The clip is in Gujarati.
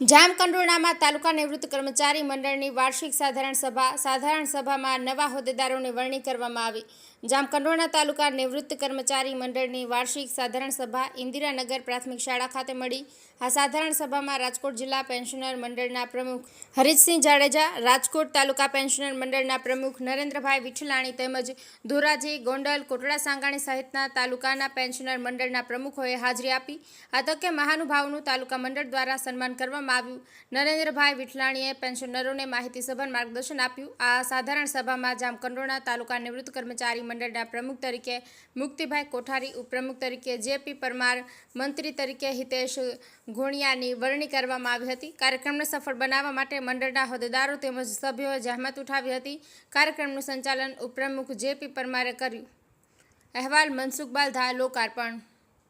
જામકંડોરણામાં તાલુકા નિવૃત્ત કર્મચારી મંડળની વાર્ષિક સાધારણ સભા, સાધારણ સભામાં નવા હોદ્દેદારોની વરણી કરવામાં આવી. જામકંડોરણા તાલુકા નિવૃત્ત કર્મચારી મંડળની વાર્ષિક સાધારણ સભા ઇન્દિરાનગર પ્રાથમિક શાળા ખાતે મળી. આ સાધારણ સભામાં રાજકોટ જિલ્લા પેન્શનર મંડળના પ્રમુખ હરીશસિંહ જાડેજા, રાજકોટ તાલુકા પેન્શનર મંડળના પ્રમુખ નરેન્દ્રભાઈ વિઠલાણી તેમજ ધોરાજી ગોંડલ કોટડા સાંગાણી સહિતના તાલુકાના પેન્શનર મંડળના પ્રમુખોએ હાજરી આપી. આ તકે મહાનુભાવનું તાલુકા મંડળ દ્વારા સન્માન કરવામાં આવ્યું. નરેન્દ્રભાઈ વિઠલાણીએ પેન્શનરોને માહિતીસભર માર્ગદર્શન આપ્યું. આ સાધારણ સભામાં જામકંડોરણા તાલુકા નિવૃત્ત કર્મચારી મંડળના પ્રમુખ તરીકે મુક્તિભાઈ કોઠારી, ઉપપ્રમુખ તરીકે જેપી પરમાર, મંત્રી તરીકે હિતેશ ઘોણિયાની વરણી કરવામાં આવી હતી. કાર્યક્રમને સફળ બનાવવા માટે મંડળના હોદ્દેદારો તેમજ સભ્યોએ જહેમત ઉઠાવી હતી. કાર્યક્રમનું સંચાલન ઉપપ્રમુખ જેપી પરમારે કર્યું. અહેવાલ મનસુખબાલ ધા લોકાર્પણ.